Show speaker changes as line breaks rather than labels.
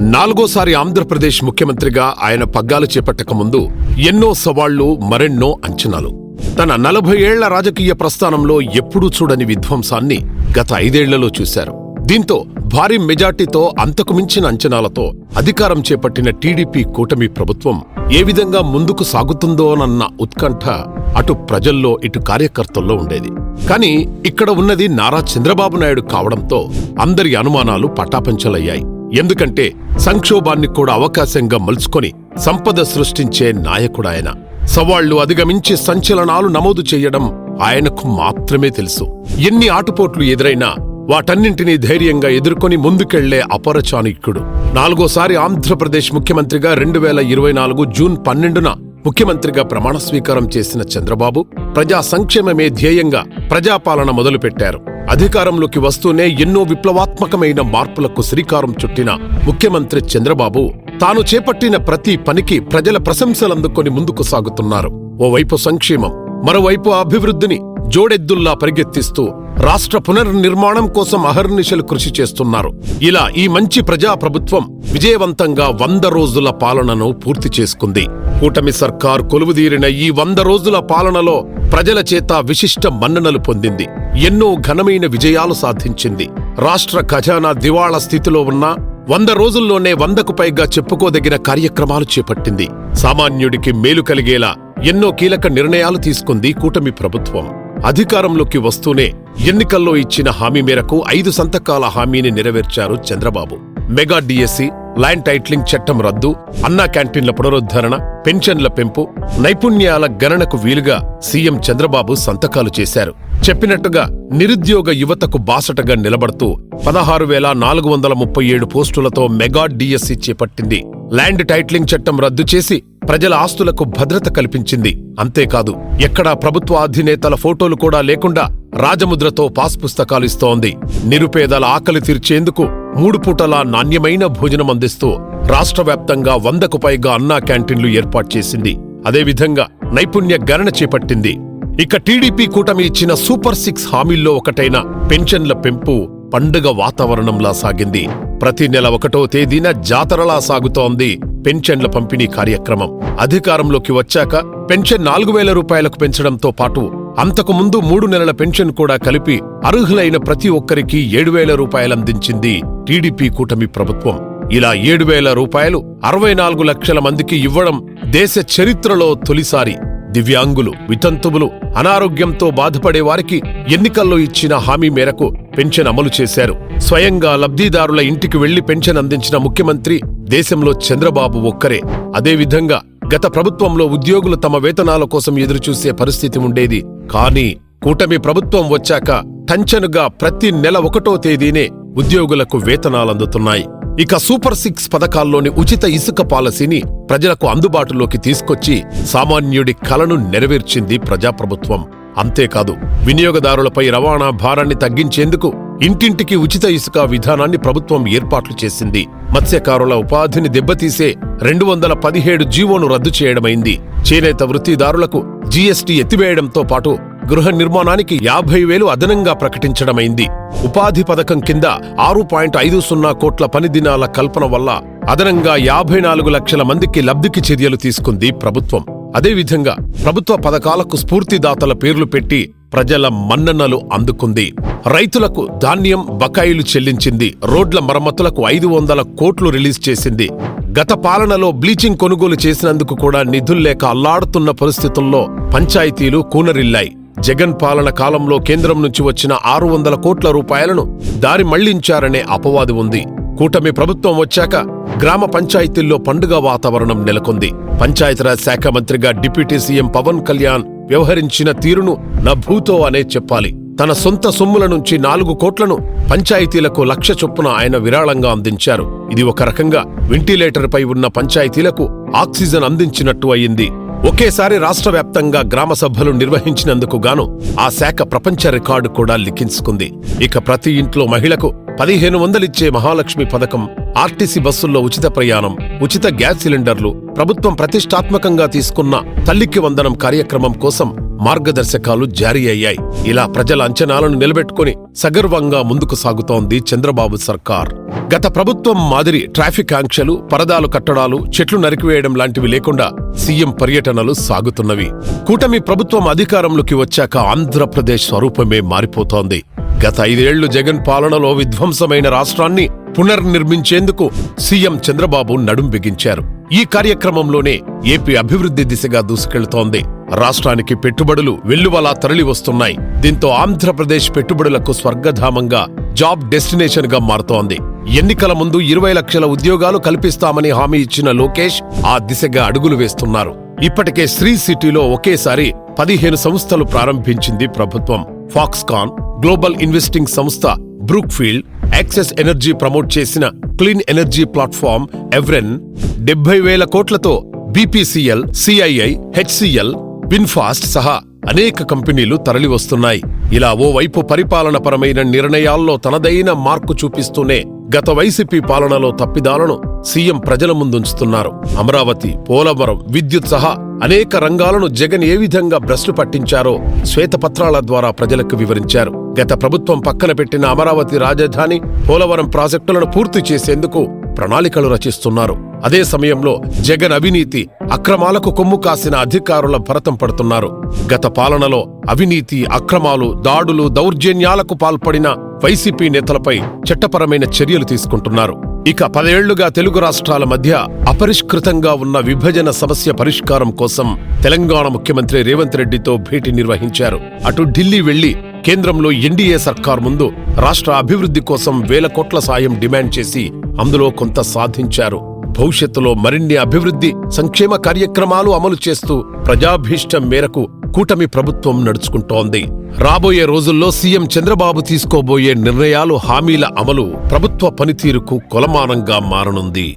నాలుగోసారి ఆంధ్రప్రదేశ్ ముఖ్యమంత్రిగా ఆయన పగ్గాలు చేపట్టక ముందు ఎన్నో సవాళ్ళు మరెన్నో అంచనాలు. తన నలభై ఏళ్ళ రాజకీయ ప్రస్థానంలో ఎప్పుడూ చూడని విధ్వంసాన్ని గత ఐదేళ్ళలో చూశారు. దీంతో భారీ మెజార్టీతో అంతకు మించిన అంచనాలతో అధికారం చేపట్టిన టీడీపీ కూటమి ప్రభుత్వం ఏ విధంగా ముందుకు సాగుతుందోనన్న ఉత్కంఠ అటు ప్రజల్లో ఇటు కార్యకర్తల్లో ఉండేది. కానీ ఇక్కడ ఉన్నది నారా చంద్రబాబు నాయుడు కావడంతో అందరి అనుమానాలు పటాపంచలయ్యాయి. ఎందుకంటే సంక్షోభాన్ని కూడా అవకాశంగా మలుచుకొని సంపద సృష్టించే నాయకుడాయన సవాళ్ళు అధిగమించి సంచలనాలు నమోదు చేయడం ఆయనకు మాత్రమే తెలుసు. ఎన్ని ఆటుపోట్లు ఎదురైనా వాటన్నింటినీ ధైర్యంగా ఎదుర్కొని ముందుకెళ్ళే అపరచాణిక్యుడు నాలుగోసారి ఆంధ్రప్రదేశ్ ముఖ్యమంత్రిగా రెండు వేల ఇరవై నాలుగు జూన్ పన్నెండున ముఖ్యమంత్రిగా ప్రమాణ స్వీకారం చేసిన చంద్రబాబు ప్రజా సంక్షేమమే ధ్యేయంగా ప్రజాపాలన మొదలుపెట్టారు. అధికారంలోకి వస్తూనే ఎన్నో విప్లవాత్మకమైన మార్పులకు శ్రీకారం చుట్టిన ముఖ్యమంత్రి చంద్రబాబు తాను చేపట్టిన ప్రతి పనికి ప్రజల ప్రశంసలందుకొని ముందుకు సాగుతున్నారు. ఓవైపు సంక్షేమం మరోవైపు అభివృద్ధిని జోడెద్దుల్లా పరిగెత్తిస్తూ రాష్ట్ర పునర్నిర్మాణం కోసం అహర్నిశలు కృషి చేస్తున్నారు. ఇలా ఈ మంచి ప్రజా ప్రభుత్వం విజయవంతంగా వంద రోజుల పాలనను పూర్తి చేసుకుంది. కూటమి సర్కార్ కొలువుదీరిన ఈ వంద రోజుల పాలనలో ప్రజల చేత విశిష్ట మన్ననలు పొందింది. ఎన్నో ఘనమైన విజయాలు సాధించింది. రాష్ట్ర ఖజానా దివాళా స్థితిలో ఉన్న వంద రోజుల్లోనే వందకు పైగా చెప్పుకోదగిన కార్యక్రమాలు చేపట్టింది. సామాన్యుడికి మేలు కలిగేలా ఎన్నో కీలక నిర్ణయాలు తీసుకుంది కూటమి ప్రభుత్వం. అధికారంలోకి వస్తూనే ఎన్నికల్లో ఇచ్చిన హామీ మేరకు ఐదు సంతకాల హామీని నెరవేర్చారు Chandrababu. Mega DSC land titling చట్టం రద్దు అన్నా క్యాంటీన్ల పునరుద్ధరణ పెన్షన్ల పెంపు నైపుణ్యాల గణనకు వీలుగా సీఎం చంద్రబాబు సంతకాలు చేశారు. చెప్పినట్టుగా నిరుద్యోగ యువతకు బాసటగా నిలబడుతూ పదహారు వేల నాలుగు వందల ముప్పై ఏడు పోస్టులతో మెగా డిఎస్సి చేపట్టింది. ల్యాండ్ టైట్లింగ్ చట్టం రద్దు చేసి ప్రజల ఆస్తులకు భద్రత కల్పించింది. అంతేకాదు ఎక్కడా ప్రభుత్వ అధినేతల ఫోటోలు కూడా లేకుండా రాజముద్రతో పాస్ పుస్తకాలు ఇస్తోంది. నిరుపేదల ఆకలి తీర్చేందుకు మూడు పూటలా నాణ్యమైన భోజనం అందిస్తూ రాష్ట్ర వ్యాప్తంగా వందకు పైగా అన్నా క్యాంటీన్లు ఏర్పాటు చేసింది. అదేవిధంగా నైపుణ్య గణన చేపట్టింది. ఇక టీడీపీ కూటమి ఇచ్చిన సూపర్ సిక్స్ హామీల్లో ఒకటైన పెన్షన్ల పెంపు పండుగ వాతావరణంలా సాగింది. ప్రతి నెల ఒకటో తేదీన జాతరలా సాగుతోంది. పెన్షన్ల పంపిణీ కార్యక్రమం. అధికారంలోకి వచ్చాక పెన్షన్ నాలుగు వేల రూపాయలకు పెంచడంతో పాటు అంతకు ముందు మూడు నెలల పెన్షన్ కూడా కలిపి అర్హులైన ప్రతి ఒక్కరికి ఏడు వేల రూపాయలందించింది టీడీపీ కూటమి ప్రభుత్వం. ఇలా ఏడు వేల రూపాయలు అరవై నాలుగు లక్షల మందికి ఇవ్వడం దేశ చరిత్రలో తొలిసారి. దివ్యాంగులు వితంతువులు అనారోగ్యంతో బాధపడే వారికి ఎన్నికల్లో ఇచ్చిన హామీ మేరకు పెన్షన్ అమలు చేశారు. స్వయంగా లబ్ధిదారుల ఇంటికి వెళ్ళి పెన్షన్ అందించిన ముఖ్యమంత్రి దేశంలో చంద్రబాబు ఒక్కరే. అదేవిధంగా గత ప్రభుత్వంలో ఉద్యోగులు తమ వేతనాల కోసం ఎదురుచూసే పరిస్థితి ఉండేది. కానీ కూటమి ప్రభుత్వం వచ్చాక టంచనుగా ప్రతి నెల ఒకటో తేదీనే ఉద్యోగులకు వేతనాలందుతున్నాయి. ఇక సూపర్ సిక్స్ పథకాల్లోని ఉచిత ఇసుక పాలసీని ప్రజలకు అందుబాటులోకి తీసుకొచ్చి సామాన్యుడి కలను నెరవేర్చింది ప్రజాప్రభుత్వం. అంతేకాదు వినియోగదారులపై రవాణా భారాన్ని తగ్గించేందుకు ఇంటింటికి ఉచిత ఇసుక విధానాన్ని ప్రభుత్వం ఏర్పాట్లు చేసింది. మత్స్యకారుల ఉపాధిని దెబ్బతీసే రెండు వందల పదిహేడు జీవోను రద్దు చేయడమైంది. చేనేత వృత్తిదారులకు జీఎస్టీ ఎత్తివేయడంతో పాటు గృహ నిర్మాణానికి యాభై వేలు అదనంగా ప్రకటించడమైంది. ఉపాధి పథకం కింద ఆరు పాయింట్ ఐదు సున్నా కోట్ల పని దినాల కల్పన వల్ల అదనంగా యాభై నాలుగు లక్షల మందికి లబ్ధికి చర్యలు తీసుకుంది ప్రభుత్వం. అదేవిధంగా ప్రభుత్వ పథకాలకు స్ఫూర్తిదాతల పేర్లు పెట్టి ప్రజల మన్ననలు అందుకుంది. రైతులకు ధాన్యం బకాయిలు చెల్లించింది. రోడ్ల మరమ్మతులకు ఐదు వందల కోట్లు రిలీజ్ చేసింది. గత పాలనలో బ్లీచింగ్ కొనుగోలు చేసినందుకు కూడా నిధుల్లేక అల్లాడుతున్న పరిస్థితుల్లో పంచాయతీలు కూనరిల్లాయి. జగన్ పాలన కాలంలో కేంద్రం నుంచి వచ్చిన ఆరు వందల కోట్ల రూపాయలను దారి మళ్ళించారనే అపవాదు ఉంది. కూటమి ప్రభుత్వం వచ్చాక గ్రామ పంచాయతీల్లో పండుగ వాతావరణం నెలకొంది. పంచాయతీరాజ్ శాఖ మంత్రిగా డిప్యూటీ సీఎం పవన్ కళ్యాణ్ వ్యవహరించిన తీరును నభూతో అనే చెప్పాలి. తన సొంత సొమ్ముల నుంచి నాలుగు కోట్లను పంచాయతీలకు లక్ష చొప్పున ఆయన విరాళంగా అందించారు. ఇది ఒక రకంగా వెంటిలేటర్పై ఉన్న పంచాయతీలకు ఆక్సిజన్ అందించినట్టు అయింది. ఒకేసారి రాష్ట్ర వ్యాప్తంగా గ్రామ సభలు నిర్వహించినందుకు గాను ఆ శాఖ ప్రపంచ రికార్డు కూడా లిఖించుకుంది. ఇక ప్రతి ఇంట్లో మహిళకు పదిహేను వందలిచ్చే మహాలక్ష్మి పథకం ఆర్టీసీ బస్సుల్లో ఉచిత ప్రయాణం ఉచిత గ్యాస్ సిలిండర్లు ప్రభుత్వం ప్రతిష్టాత్మకంగా తీసుకున్న తల్లికి వందనం కార్యక్రమం కోసం మార్గదర్శకాలు జారీ అయ్యాయి. ఇలా ప్రజల అంచనాలను నిలబెట్టుకుని సగర్వంగా ముందుకు సాగుతోంది చంద్రబాబు సర్కార్. గత ప్రభుత్వం మాదిరి ట్రాఫిక్ ఆంక్షలు పరదాలు కట్టడాలు చెట్లు నరికివేయడం లాంటివి లేకుండా సీఎం పర్యటనలు సాగుతున్నవి. కూటమి ప్రభుత్వం అధికారంలోకి వచ్చాక ఆంధ్రప్రదేశ్ స్వరూపమే మారిపోతోంది. గత ఐదేళ్ళు జగన్ పాలనలో విధ్వంసమైన రాష్ట్రాన్ని పునర్నిర్మించేందుకు సీఎం చంద్రబాబు నడుం బిగించారు. ఈ కార్యక్రమంలోనే ఏపీ అభివృద్ధి దిశగా దూసుకెళ్తోంది. రాష్ట్రానికి పెట్టుబడులు వెల్లువలా తరలి వస్తున్నాయి దీంతో ఆంధ్రప్రదేశ్ పెట్టుబడులకు స్వర్గధామంగా జాబ్ డెస్టినేషన్గా మారుతోంది. ఎన్నికల ముందు ఇరవై లక్షల ఉద్యోగాలు కల్పిస్తామని హామీ ఇచ్చిన లోకేష్ ఆ దిశగా అడుగులు వేస్తున్నారు. ఇప్పటికే శ్రీ సిటీలో ఒకేసారి పదిహేను సంస్థలు ప్రారంభించింది ప్రభుత్వం. ఫాక్స్కాన్ గ్లోబల్ ఇన్వెస్టింగ్ సంస్థ బ్రూక్ఫీల్డ్ యాక్సెస్ ఎనర్జీ ప్రమోట్ చేసిన క్లీన్ ఎనర్జీ ప్లాట్ఫామ్ ఎవ్రెన్ డెబ్బై వేల కోట్లతో బీపీసీఎల్ సిఐఐ హెచ్సిఎల్ బిన్ఫాస్ట్ సహా అనేక కంపెనీలు తరలివస్తున్నాయి. ఇలా ఓవైపు పరిపాలనపరమైన నిర్ణయాల్లో తనదైన మార్కు చూపిస్తూనే గత వైసీపీ పాలనలో తప్పిదాలను సీఎం ప్రజల ముందుంచుతున్నారు. అమరావతి పోలవరం విద్యుత్ సహా అనేక రంగాలను జగన్ ఏ విధంగా భ్రష్టు పట్టించారో శ్వేతపత్రాల ద్వారా ప్రజలకు వివరించారు. గత ప్రభుత్వం పక్కన పెట్టిన అమరావతి రాజధాని పోలవరం ప్రాజెక్టులను పూర్తి చేసేందుకు ప్రణాళికలు రచిస్తున్నారు. అదే సమయంలో జగన్ అవినీతి అక్రమాలకు కొమ్ము కాసిన అధికారుల భరతం పడుతున్నారు. గత పాలనలో అవినీతి అక్రమాలు దాడులు దౌర్జన్యాలకు పాల్పడిన వైసీపీ నేతలపై చట్టపరమైన చర్యలు తీసుకుంటున్నారు. ఇక పదేళ్ళుగా తెలుగు రాష్ట్రాల మధ్య అపరిష్కృతంగా ఉన్న విభజన సమస్య పరిష్కారం కోసం తెలంగాణ ముఖ్యమంత్రి రేవంత్ రెడ్డితో భేటీ నిర్వహించారు. అటు ఢిల్లీ వెళ్ళి కేంద్రంలో ఎన్డీఏ సర్కార్ ముందు రాష్ట్ర అభివృద్ధి కోసం వేల కోట్ల సాయం డిమాండ్ చేసి అందులో కొంత సాధించారు. భవిష్యత్తులో మరిన్ని అభివృద్ధి సంక్షేమ కార్యక్రమాలు అమలు చేస్తూ ప్రజాభీష్టం మేరకు కూటమి ప్రభుత్వం నడుచుకుంటోంది. రాబోయే రోజుల్లో సీఎం చంద్రబాబు తీసుకోబోయే నిర్ణయాలు హామీల అమలు ప్రభుత్వ పనితీరుకు కొలమానంగా మారనుంది.